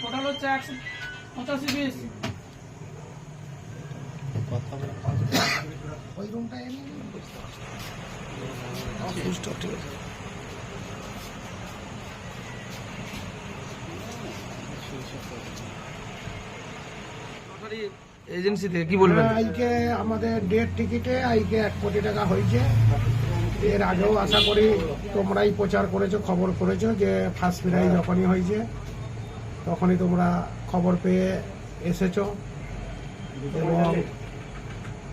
Total হচ্ছে একশো পঁচাশি পিস ওই রুমটা এনে সরকারি এজেন্সি থেকে। কি বলবেন? আজকে আমাদের ডেট টিকিটে আজকে এক কোটি টাকা হয়েছে। এর আগেও আশা করি তোমরাই প্রচার করেছ খবর করেছ যে ফার্স্ট প্রাইজ যখনই হয়েছে। তখনই তোমরা খবর পেয়ে এসেছ। এবং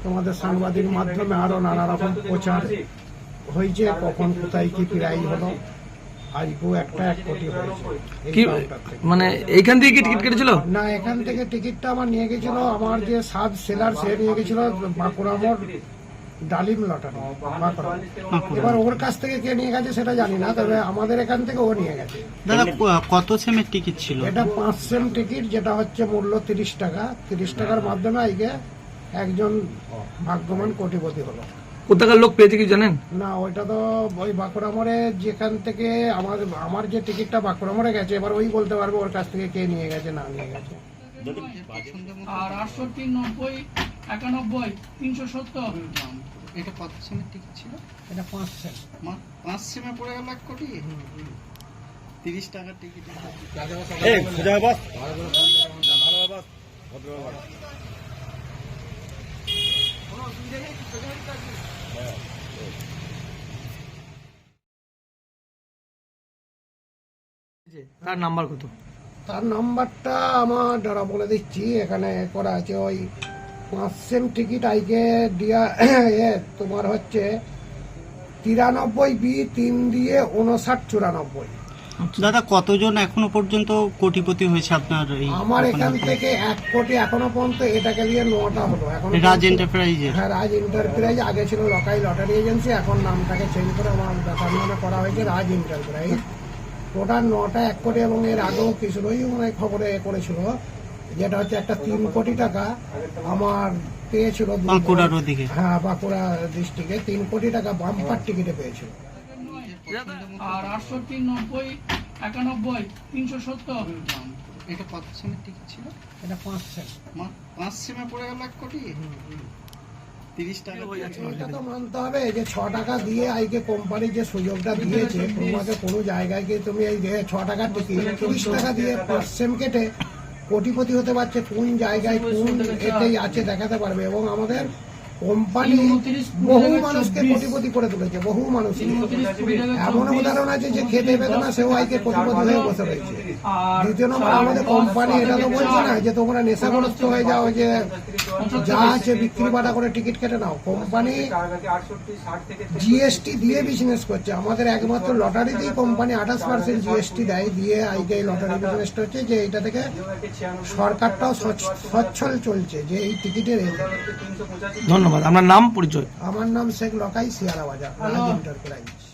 তোমাদের সাংবাদিক মাধ্যমে আরও নানা রকম প্রচার হয়েছে কখন কোথায় কি প্রাইজ হলো আজকেও একটা এক কোটি হয়েছে। মানে এইখান থেকে টিকিট কেটেছিল? না এখান থেকে টিকিটটা আমার নিয়ে গেছিল আমার যে সাব সেলার সে নিয়ে গেছিল বাঁকুড়া মোড়। ডালিম লটারি। বাঁকুড়া এবার ওর কাছ থেকে কে নিয়ে গেছে সেটা জানি না তবে আমাদের এখান থেকে ও নিয়ে গেছে। দাদা কত সেমের টিকিট ছিল? এটা পাঁচ সেম টিকিট যেটা হচ্ছে মূল্য তিরিশ টাকা। তিরিশ টাকার মাধ্যমে আজকে একজন ভাগ্যবান কোটিপতি হলো। কোথাকার লোক পেয়েছে কি জানেন? না ওইটা তো ওই বাঁকুড়া মোড়ে যেখান থেকে আমার আমার যে টিকিটটা বাঁকুড়া মোড়ে গেছে এবার ওই বলতে পারবে ওর কাছ থেকে কে নিয়ে গেছে না নিয়ে গেছে। আর আটষট্টি নব্বই একানব্বই তিনশো সত্তর। এটা কত সেমের টিকিট ছিল? এটা পাঁচ সেম। পাঁচ সেমে পড়ে গেল এক কোটি? তিরিশ টাকার টিকিট তার নাম্বার কত? তার নাম্বারটা আমার দ্বারা বলে দিচ্ছি এখানে করা আছে ওই পাঁচ সেম টিকিট আইকে দিয়া এ তোমার হচ্ছে তিরানব্বই বি তিন দিয়ে উনষাট চুরানব্বই। দাদা কতজন এখনও পর্যন্ত কোটিপতি হয়েছে আপনার এই আমার এখান থেকে এক কোটি এখনও পর্যন্ত এটাকে দিয়ে নটা হলো। এখন রাজ এন্টারপ্রাইজের হ্যাঁ রাজ এন্টারপ্রাইজ আগে ছিল লকাই লটারি এজেন্সি এখন নামটাকে চেঞ্জ করে আমার ব্যাপার নামে করা হয়েছে রাজ এন্টারপ্রাইজ টোটাল নটা এক কোটি এবং এর আগেও কিছু মানে খবরে করেছিল। যেটা হচ্ছে একটা তিন কোটি টাকা আমার পেয়েছিল বাঁকুড়ার ওদিকে? হ্যাঁ বাঁকুড়া ডিস্ট্রিক্টে তিন কোটি টাকা বাম্পার টিকিটে পেয়েছিল। আর আটষট্টি নব্বই একানব্বই তিনশো সত্তর। এটা কত সেমের টিকিট ছিল? এটা পাঁচ সেন্ট পাঁচ সেমে পড়ে গেল এক কোটি? তিরিশ টাকা এটা তো মানতে হবে যে ছ টাকা দিয়ে কোম্পানি যে সুযোগটা দিয়েছে তোমাকে কোনো জায়গায় গিয়ে তুমি এই যে ছ টাকার টিকিট তিরিশ টাকা দিয়ে পাঁচ সেম কেটে কোটিপতি হতে পারছে কোন জায়গায় কোন এতেই আছে দেখাতে পারবে এবং আমাদের কোম্পানি বহু মানুষকে কোটিপতি করে তুলেছে বহু মানুষ। এমন উদাহরণ আছে যে খেতে পেত না সেও আজকে কোটিপতি হয়ে বসে রয়েছে। আর দ্বিতীয় নম্বর আমাদের কোম্পানি এটা তো বলছে না যে তোমরা নেশাগ্রস্ত হয়ে যাও যে যা আছে বিক্রি বাটা করে টিকিট কেটে নাও। কোম্পানি জিএসটি দিয়ে বিজনেস করছে। আমাদের একমাত্র লটারিতেই কোম্পানি আঠাশ পার্সেন্ট জিএসটি দেয় দিয়ে আজকে এই লটারি বিজনেসটা হচ্ছে যে এটা থেকে সরকারটাও সচ্ছল চলছে যে এই টিকিটের এ। ধন্যবাদ। আপনার নাম পরিচয়। আমার নাম শেখ লকাই শিয়ারা বাজার